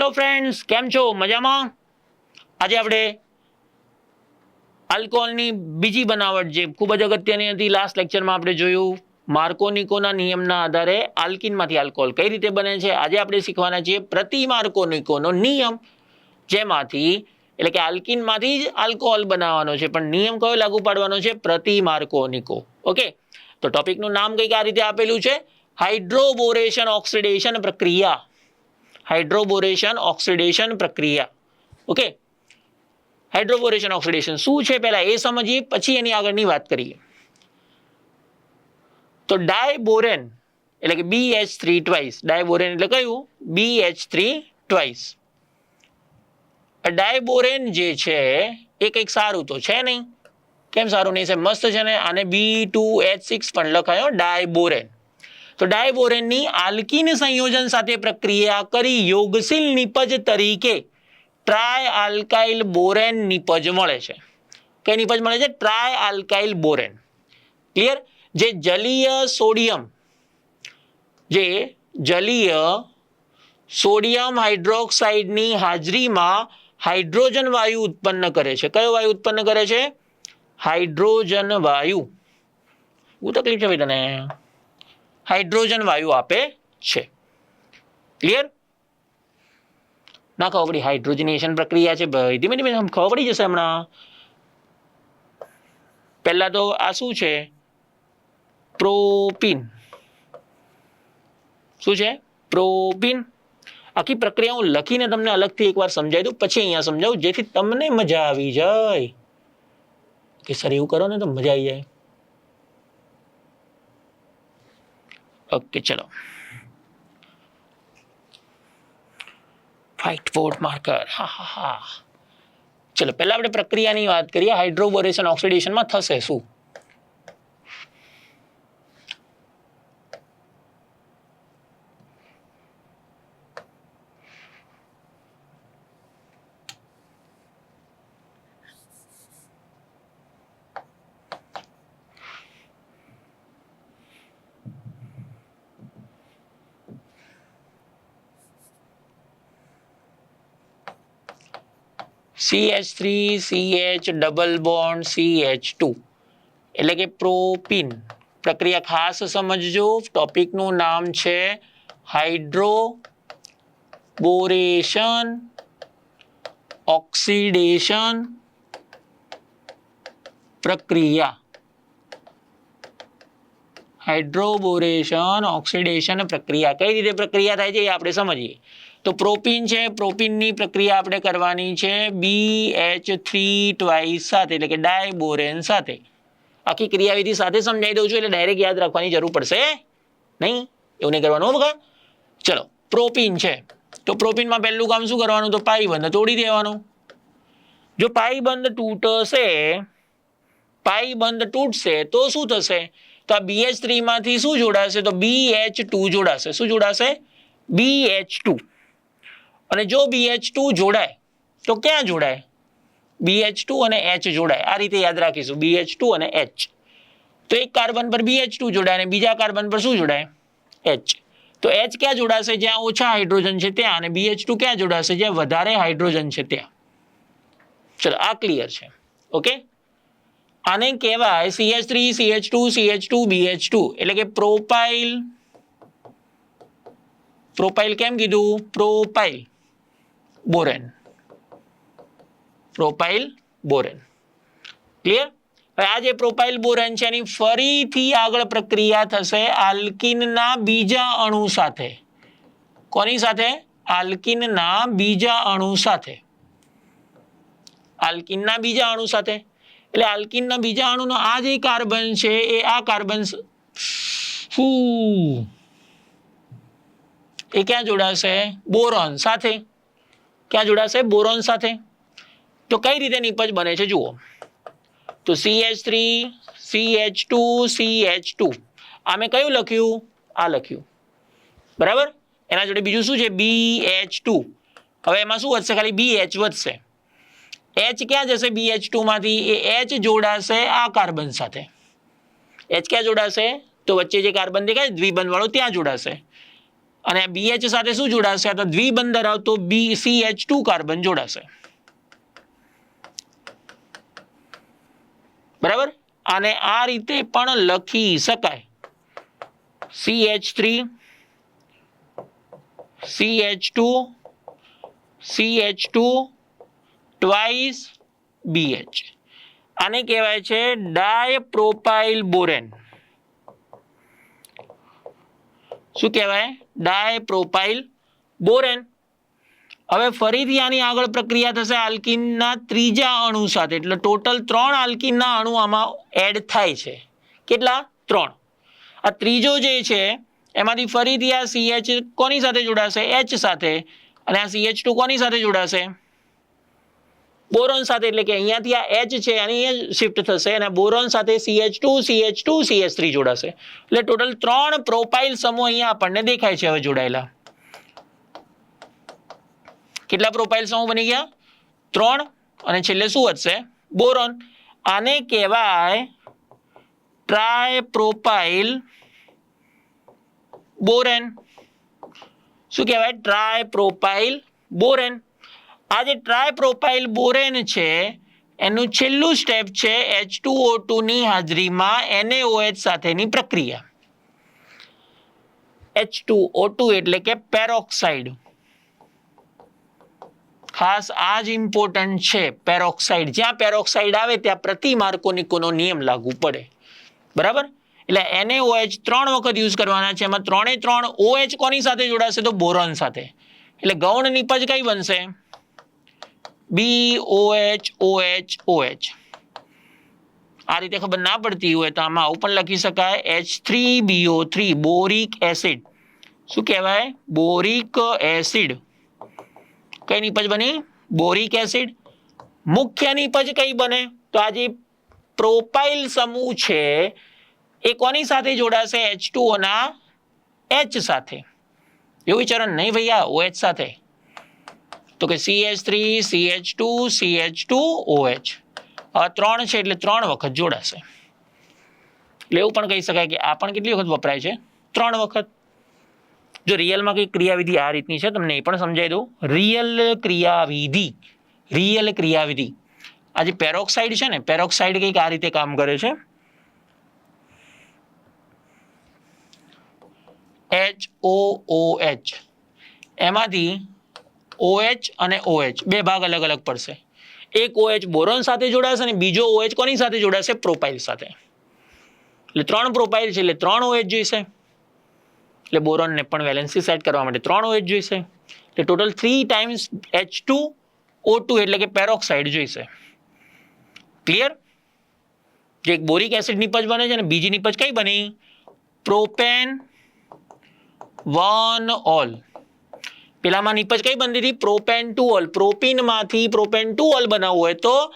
Hello friends કેમ છો? મજામાં? આજે આપણે આલ્કોહોલની બીજી બનાવટ જે ખૂબ જ અગત્યની હતી લાસ્ટ લેક્ચરમાં આપણે જોયું, માર્કોનિકોના નિયમના આધારે આલ્કિનમાંથી આલ્કોહોલ કઈ રીતે બને છે? આજે આપણે શીખવાના છીએ પ્રતિ માર્કોનિકોનો નિયમ, જેમાંથી એટલે કે આલ્કિનમાંથી જ આલ્કોહોલ બનાવવાનો છે. પણ નિયમ કયો લાગુ પાડવાનો છે? પ્રતિ માર્કોનિકો. ઓકે તો ટોપિકનું નામ કંઈક આ રીતે આપેલું છે હાઇડ્રોબોરેશન ઓક્સિડેશન પ્રક્રિયા. હાઇડ્રોબોરેશન ઓક્સિડેશન પ્રક્રિયા ઓકે હાઇડ્રોબોરેશન ઓક્સિડેશન શું છે પહેલા એ સમજીએ પછી એની આગળની વાત કરીએ તો ડાયબોરેન એટલે કે B H three twice diborane એટલે કયું B H three twice diborane જે છે એ કંઈક સારું તો છે નહીં કેમ સારું નહીં છે મસ્ત છે ને આને બી ટુ એચ સિક્સ પણ લખાયો ડાયબોરેન તો ડાયબોરેનની આલ્કિન સંયોજન સાથે પ્રક્રિયા કરી યોગશીલ નિપજ તરીકે ટ્રાય આલ્કાઇલ બોરેન નિપજ મળે છે. કઈ નિપજ મળે છે? Try alkyl Warren. ક્લિયર જે જલીય સોડિયમ, જે જલીય સોડિયમ હાઇડ્રોક્સાઇડની હાજરીમાં હાઇડ્રોજન વાયુ ઉત્પન્ન કરે છે. કયો વાયુ ઉત્પન્ન કરે છે? હાઇડ્રોજન વાયુ. શું તકલીફ છે ભાઈ તને. હાઇડ્રોજન વાયુ આપે છે. ક્લિયર ના, ખબર પડી. હાઇડ્રોજનેશન પ્રક્રિયા છે ભાઈ. ધીમે ધીમે ખબર પડી જશે હમણાં. પહેલા તો આ શું છે? પ્રોપીન. શું છે? પ્રોપીન. આખી પ્રક્રિયા હું લખીને તમને અલગથી એકવાર સમજાવી દઉં. પછી અહીંયા સમજાવું, જેથી તમને મજા આવી જાય. કે સર, એવું કરો ને તો મજા આવી જાય. ઓકે, ચલો. વ્હાઇટ બોર્ડ માર્કર હા હા હા. ચલો, પહેલાં આપણે પ્રક્રિયાની વાત કરીએ. હાઇડ્રોબોરેશન ઓક્સિડેશનમાં થશે શું? C H three C H double bond C H two એટલે કે પ્રોપીન. પ્રક્રિયા ખાસ સમજજો. ટોપિકનું નામ છે હાઇડ્રો બોરેશન ઓક્સિડેશન પ્રક્રિયા. હાઇડ્રોબોરેશન, ઓક્સિડેશન પ્રક્રિયા. કઈ રીતે પ્રક્રિયા થાય છે એ આપણે સમજીએ. તો પ્રોપીન છે, પ્રોપીનની પ્રક્રિયા આપણે કરવાની છે બી એચ થ્રી ટ્વાઇસ સાથે, એટલે કે ડાયબોરેન સાથે. આખી ક્રિયાવિધિ સાથે સમજાવી દઉં છું, એટલે ડાયરેક્ટ યાદ રાખવાની જરૂર પડશે નહીં? એવું નહીં કરવાનું, હો બકા ચલો, પ્રોપીન છે. તો પ્રોપીનમાં પહેલું કામ શું કરવાનું? તો પાઈ બંધ તોડી દેવાનું. જો પાઈ બંધ તૂટશે પાઈ બંધ તૂટશે, તો શું થશે? તો આ બીએચ થ્રીમાંથી શું જોડાશે? તો બી એચ ટુ જોડાશે. શું જોડાશે? બી એચ ટુ અને જો BH2 ટુ જોડાય, તો ક્યાં જોડાય? BH2 ટુ અને એચ જોડાય. આ રીતે યાદ રાખીશું. BH2 ટુ અને એચ તો એક કાર્બન પર BH2 ટુ જોડાય અને બીજા કાર્બન પર શું જોડાય? એચ તો એચ ક્યાં જોડાશે? જ્યાં ઓછા હાઇડ્રોજન છે ત્યાં. અને BH2 ટુ ક્યાં જોડાશે? જ્યાં વધારે હાઇડ્રોજન છે ત્યાં. ચલો, આ ક્લિયર છે. ઓકે આને કહેવાય CH3 three CH two CH two BH two એટલે કે પ્રોપાઇલ. પ્રોપાઇલ કેમ કીધું? Propyl. Borane. Propyl borane. Clear આ જે પ્રોપાઇલ બોરેન છે, એની ફરીથી આગળ પ્રક્રિયા થશે આલ્કિનના બીજા અણુ સાથે. કોની સાથે? આલ્કિનના બીજા અણુ સાથે. આલ્કિનના બીજા અણુ સાથે. એટલે આલ્કિનના બીજા અણુનો આ જે કાર્બન છે, એ આ કાર્બન એ ક્યાં જોડાશે? બોરોન સાથે. ક્યાં જોડાશે? બોરોન સાથે. તો કઈ રીતે નિપજ બને છે? જુઓ. તો C H three C H two C H two આ મેં કયું લખ્યું? આ લખ્યું. બરાબર? એના જોડે બીજું શું છે? બી એચ ટુ હવે એમાં શું વધશે? ખાલી બી એચ વધશે. એચ ક્યાં જશે બી એચમાંથી? એ એચ જોડાશે આ કાર્બન સાથે. એચ ક્યાં જોડાશે? તો વચ્ચે જે કાર્બન દેખાય દ્વિબંધ વાળો ત્યાં જોડાશે. અને બીએચ સાથે શું જોડાશે? તો દ્વિબંધ ધરાવતો B C H two carbon જોડાશે. બરાબર? અને આ રીતે પણ લખી શકાય. C H three C H two C H two twice B H આને કહેવાય છે ડાયપ્રોપાઇલ બોરેન શું કહેવાય? ડાયપ્રોપાઇલ બોરેન. હવે ફરીથી આની આગળ પ્રક્રિયા થશે આલ્કિનના ત્રીજા અણુ સાથે. એટલે ટોટલ ત્રણ આલ્કિનના અણુ આમાં એડ થાય છે. કેટલા? ત્રણ. આ ત્રીજો જે છે, એમાંથી ફરીથી આ સીએચ કોની સાથે જોડાશે? એચ સાથે. અને આ સીએચ ટુ કોની સાથે જોડાશે? બોરોન સાથે, એટલે કે અહીંયાથી આ એચ છે, અને અહીંયા શિફ્ટ થશે, અને બોરોન સાથે C H two C H two C H three જોડાશે. એટલે ટોટલ ત્રણ પ્રોપાઇલ સમૂહ અહીંયા આપણને દેખાય છે હવે જોડાયેલા. કેટલા પ્રોપાઇલ સમૂહ બની ગયા? ત્રણ, અને છેલ્લે શું વધશે? બોરોન. આને કહેવાય ટ્રાય પ્રોપાઇલ બોરેન. શું કહેવાય? Tri propyl borane. આ જે ટ્રાય પ્રોપાઇલ બોરેન છે. એનું છેલ્લું સ્ટેપ છે એચ ટુ ઓ ટુની હાજરીમાં એનએઓએચ સાથેની પ્રક્રિયા. એચ ટુ ઓ ટુ એટલે કે પેરોક્સાઇડ ખાસ આ જ ઇમ્પોર્ટન્ટ છે પેરોક્સાઇડ જ્યાં પેરોક્સાઇડ આવે ત્યાં પ્રતિ માર્કોનિકોનો નિયમ લાગુ પડે. બરાબર? એટલે NaOH ત્રણ વખત યુઝ કરવાના છે. એમાં ત્રણે ત્રણ ઓએચ કોની સાથે જોડાશે? તો બોરોન સાથે. એટલે ગૌણ નિપજ કઈ બનશે? બી OH OH OH આ રીતે ખબર ના પડતી હોય તો આમાં આવું પણ લખી શકાય H three B O three boric acid. શું કહેવાય? Boric acid. કઈ નિપજ બની? Boric acid. મુખ્ય નીપજ કઈ બને? તો આ જે પ્રોપાઇલ સમૂહ છે, એ કોની સાથે જોડાશે? એચ ના એચ સાથે. એવું વિચારણ નહીં ભૈયા ઓએચ સાથે. તો કે C H three C H two C H two O H ત્રણ છે એટલે ત્રણ વખત જોડાશે. એટલે એવું પણ કહી શકાય કે આ પણ કેટલી વખત વપરાય છે? ત્રણ વખત. જો રિયલમાં કઈ ક્રિયાવિધિ આ રીતની છે, તમને એ પણ સમજાવી દઉં. રિયલ ક્રિયાવિધિ. રિયલ ક્રિયાવિધિ. આ જે પેરોક્સાઇડ છે ને, પેરોક્સાઇડ કંઈક આ રીતે કામ કરે છે. એચ ઓ ઓ એચ એમાંથી OH અને ઓએચ બે ભાગ અલગ અલગ પડશે. એક ઓએચ બોરોન સાથે જોડાશે અને બીજો ઓએચ કોની સાથે જોડાશે? પ્રોપાઇલ સાથે. એટલે ત્રણ પ્રોપાઇલ છે, એટલે ત્રણ ઓએચ જોઈશે. એટલે બોરોનને પણ વેલેન્સી સેટ કરવા માટે ત્રણ ઓએચ જોઈશે. એટલે total three times H two O two એટલે કે પેરોક્સાઇડ જોઈશે. ક્લિયર જે એક બોરિક એસિડ નિપજ બને છે અને બીજી નિપજ કઈ બની? પ્રોપેન વન ઓલ પેલામાં નીપજ કઈ બનતી હતી? પ્રોપેન ટુ ઓલ પ્રોપીનમાંથી પ્રોપેન ટુ ઓલ બનાવવું હોય તો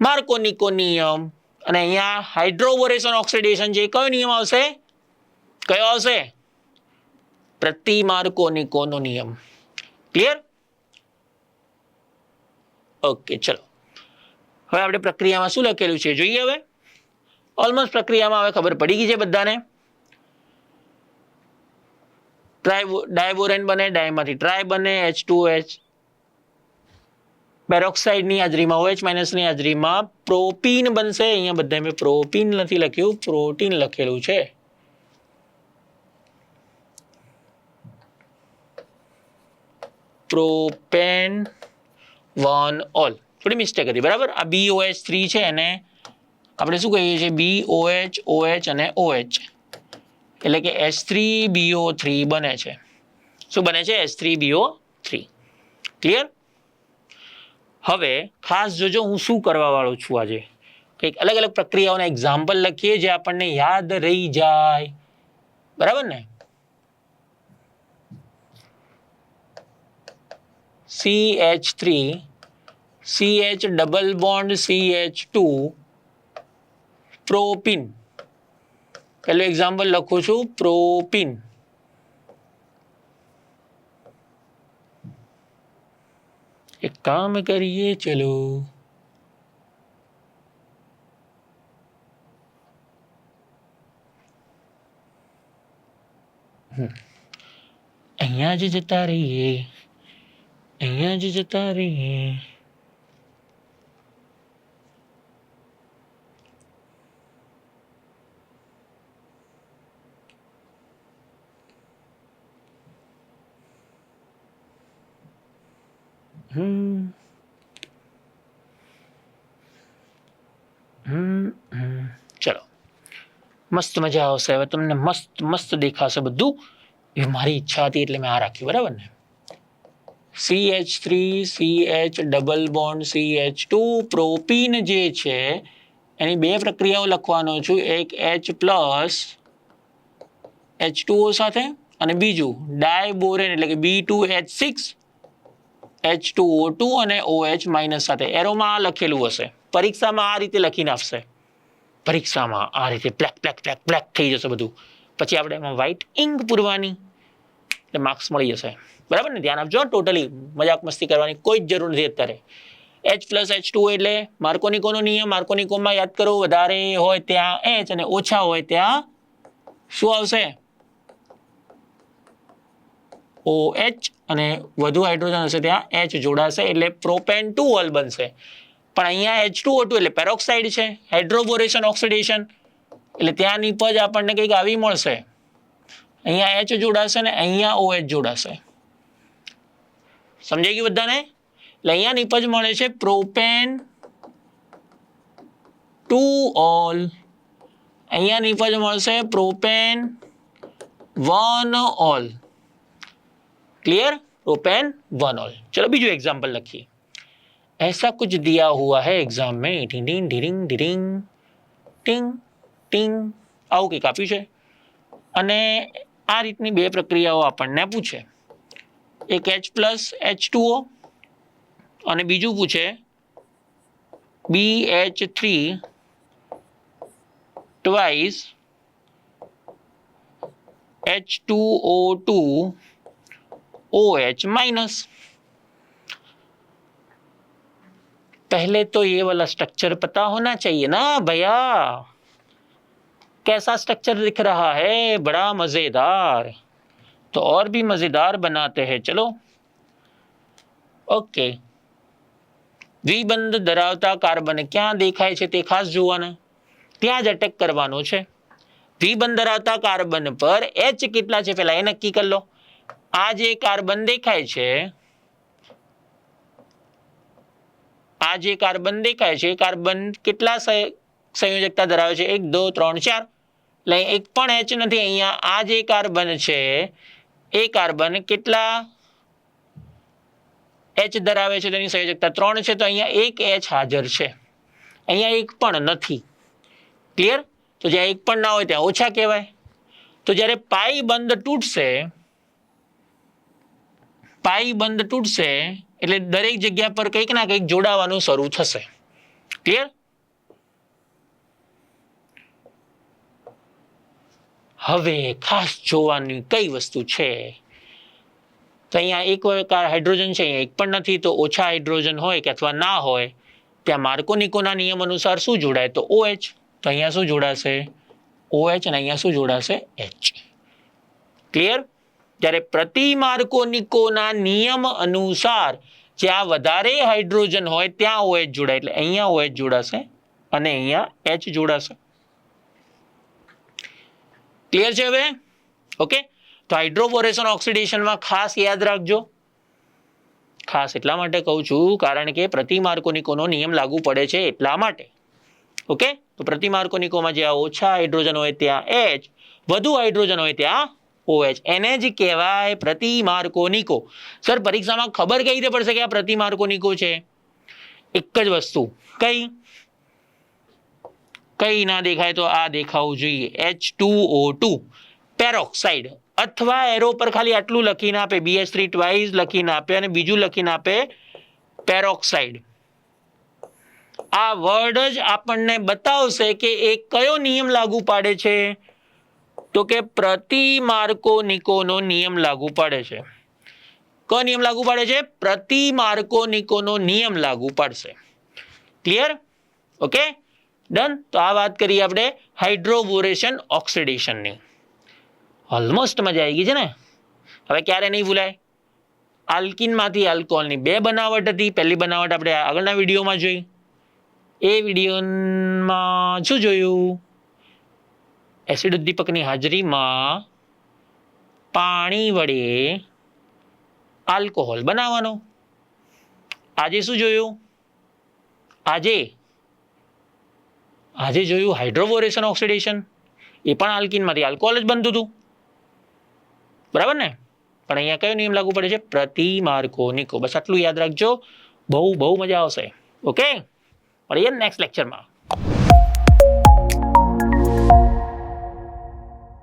માર્કોનિકો નિયમ અને અહીંયા હાઇડ્રોબોરેશન ઓક્સિડેશન છે કયો નિયમ આવશે? કયો આવશે? પ્રતિ માર્કોનિકોનો નિયમ ક્લિયર ઓકે ચલો. હવે આપણે પ્રક્રિયામાં શું લખેલું છે? જોઈએ હવે. ઓલમોસ્ટ પ્રક્રિયામાં હવે ખબર પડી ગઈ છે બધાને. ટ્રાય ડાયબોરેન બને ડાયમાંથી. ટ્રાય બને એચ ટુ એચ પેરોક્સાઇડની હાજરીમાં ઓએચ માઇનસની હાજરીમાં પ્રોપીન બનશે. અહીંયા બધા મેં પ્રોપીન નથી લખ્યું, પ્રોટીન લખેલું છે. Propane one ol. થોડી મિસ્ટેક હતી, બરાબર? આ બી ઓએચ થ્રી છે, એને આપણે શું કહીએ છીએ? B O H O H અને ઓએચ એટલે કે એસ થ્રી બીઓ થ્રી બને છે. શું બને છે? S three B O three. Clear હવે ખાસ જોજો હું શું કરવા વાળો છું આજે. કંઈક અલગ અલગ પ્રક્રિયાઓના એક્ઝામ્પલ લખીએ જે આપણને યાદ રહી જાય. બરાબર ને? C H three C H double bond C H two propene પહેલું એક્ઝામ્પલ લખું છું પ્રોપીન એક કામ કરીએ ચલો અહીંયા જ જતા રહીએ અહીંયા જ જતા રહીએ હમ. ચલો. મસ્ત મજા આવશે. હવે તમને મસ્ત મસ્ત દેખાશે બધું. એ મારી ઈચ્છા હતી એટલે મેં આ રાખ્યું બરાબર ને? C H three C H double bond C H two propene જે છે, એની બે પ્રક્રિયાઓ લખવાનો છું. એક એચ પ્લસ એચ ટુઓ સાથે અને બીજું ડાયબોરેન એટલે કે B two H six H two O two અને ઓ એચ માઇનસ સાથે. એરોમાં આ લખેલું હશે. પરીક્ષામાં આ રીતે લખીને આપશે. પરીક્ષામાં આ રીતે બ્લેક બ્લેક બ્લેક બ્લેક થઈ જશે બધું. પછી આપણે એમાં વ્હાઇટ ઇંક પૂરવાની. એટલે માર્ક્સ મળી જશે. બરાબર ને? ધ્યાન આપજો ટોટલી મજાક મસ્તી કરવાની કોઈ જ જરૂર નથી અત્યારે. એચ પ્લસ એચ ટુ એટલે માર્કોનિકોનો નિયમ? માર્કોનિકોમાં યાદ કરો, વધારે હોય ત્યાં એચ અને ઓછા હોય ત્યાં શું આવશે? ઓ એચ અને વધુ હાઇડ્રોજન હશે ત્યાં એચ જોડાશે એટલે પ્રોપેન ટુ ઓલ બનશે. પણ અહીંયા એચ ટુ એટલે પેરોક્સાઇડ છે હાઇડ્રોબોરેશન ઓક્સિડેશન. એટલે ત્યાં નીપજ આપણને કંઈક આવી મળશે. અહીંયા એચ જોડાશે ને અહીંયા એચ જોડાશે. સમજાઈ ગયું બધાને? એટલે અહીંયા નીપજ મળે છે પ્રોપેન ટુ ઓલ અહીંયા નીપજ મળશે propane one ol clear propane one ol चलो बीजू एग्जाम्पल लखिए ऐसा कुछ दिया हुआ है एग्जाम में ढिंग ढिंग ढिरिंग ढिरिंग ટિંગ ટિંગ આવું કંઈક આપ્યું છે અને આ રીતની બે પ્રક્રિયાઓ આપણને પૂછે એક એચ પ્લસ એચ ટુઓ અને બીજું પૂછે B H three twice H two O two O H minus पहले तो ये वाला स्ट्रक्चर पता होना चाहिए ना भैया कैसा स्ट्रक्चर दिख रहा है बड़ा मजेदार तो और भी मजेदार बनाते हैं चलो ઓકે દ્વિબંધ ધરાવતા કાર્બન ક્યાં દેખાય છે તે ખાસ જોવાના ત્યાં જ અટેક કરવાનો છે દ્વિબંધ ધરાવતા કાર્બન પર એચ કેટલા છે પેલા એ નક્કી કરી લો આ જે કાર્બન દેખાય છે, આ જે કાર્બન દેખાય છે કાર્બન કેટલા સંયોજકતા ધરાવે છે? એક, દો, ત્રણ, ચાર. એટલે એક પણ એચ નથી, અહીંયા આ જે કાર્બન છે, એ કાર્બન કેટલા એચ ધરાવે છે તેની સંયોજકતા? ત્રણ છે, તો અહીંયા એક એચ હાજર છે. અહીંયા એક પણ નથી. ક્લિયર તો જ્યાં એક પણ ના હોય, ત્યાં ઓછા કહેવાય. તો જ્યારે પાઈ બંધ તૂટશે પાઈ બંધ તૂટશે એટલે દરેક જગ્યા પર કંઈક ના કંઈક જોડાવાનું શરૂ થશે. ક્લિયર હવે ખાસ જોવાની કઈ વસ્તુ છે? તો અહીંયા એક હાઇડ્રોજન છે, અહીંયા એક પણ નથી, તો ઓછા હાઇડ્રોજન હોય કે અથવા ના હોય, ત્યાં માર્કોનિકોના નિયમ અનુસાર શું જોડાય? તો OH તો અહીંયા શું જોડાશે? OH અને અહીંયા શું જોડાશે? H ક્લિયર જ્યારે પ્રતિ માર્કોનિકોના નિયમ અનુસાર જ્યાં વધારે હાઇડ્રોજન હોય, ત્યાં ઓએચ જોડાય. એટલે અહીંયા ઓએચ જોડાશે અને અહીંયા એચ જોડાશે. ક્લિયર છે હવે? ઓકે તો હાઇડ્રોફોરેશન ઓક્સિડેશનમાં ખાસ યાદ રાખજો. ખાસ એટલા માટે કહું છું, કારણ કે પ્રતિ માર્કોનિકોનો નિયમ લાગુ પડે છે એટલા માટે. ઓકે તો પ્રતિ માર્કોનિકોમાં જ્યાં ઓછા હાઇડ્રોજન હોય, ત્યાં એચ વધુ હાઇડ્રોજન હોય, ત્યાં OH એને જ કહેવાય પ્રતિમાર્કોનિકો સર, પરીક્ષામાં ખબર કઈ રીતે પડશે કે આ પ્રતિમાર્કોનિકો છે? એક જ વસ્તુ. કઈ? કઈ ના દેખાય તો આ દેખાવું જોઈએ. H two O two peroxide અથવા એરો પર ખાલી આટલું લખીને આપે. બીએચ થ્રી ટ્વાઇસ લખીને આપે અને બીજું લખીને આપે પેરોક્સાઇડ આ વર્ડ જ આપણને બતાવશે કે એ કયો નિયમ લાગુ પાડે છે? તો કે પ્રતિ માર્કોનિકોનો નિયમ લાગુ પડે છે. કયો નિયમ લાગુ પડે છે? પ્રતિ માર્કોનિકોનો નિયમ લાગુ પડશે. ક્લિયર ઓકે ડન તો આ વાત કરીએ આપણે હાઇડ્રોબોરેશન ઓક્સિડેશનની. ઓલમોસ્ટ મજા આવી ગઈ છે ને? હવે ક્યારે નહીં ભૂલાય? આલ્કિનમાંથી આલ્કોહોલની બે બનાવટ હતી. પહેલી બનાવટ આપણે આગળના વિડીયોમાં જોઈ. એ વિડીયોમાં શું જોયું? એસિડ ઉદ્દીપકની હાજરીમાં પાણી વડે આલ્કોહોલ બનાવવાનો. આજે શું જોયું? આજે આજે જોયું હાઇડ્રોબોરેશન ઓક્સિડેશન. એ પણ આલ્કિનમાંથી. આલ્કોહોલ જ બનતું હતું. બરાબર ને? પણ અહીંયા કયો નિયમ લાગુ પડે છે? પ્રતિ માર્કો નિકો બસ આટલું યાદ રાખજો. બહુ બહુ મજા આવશે. ઓકે મળીએ નેક્સ્ટ લેક્ચરમાં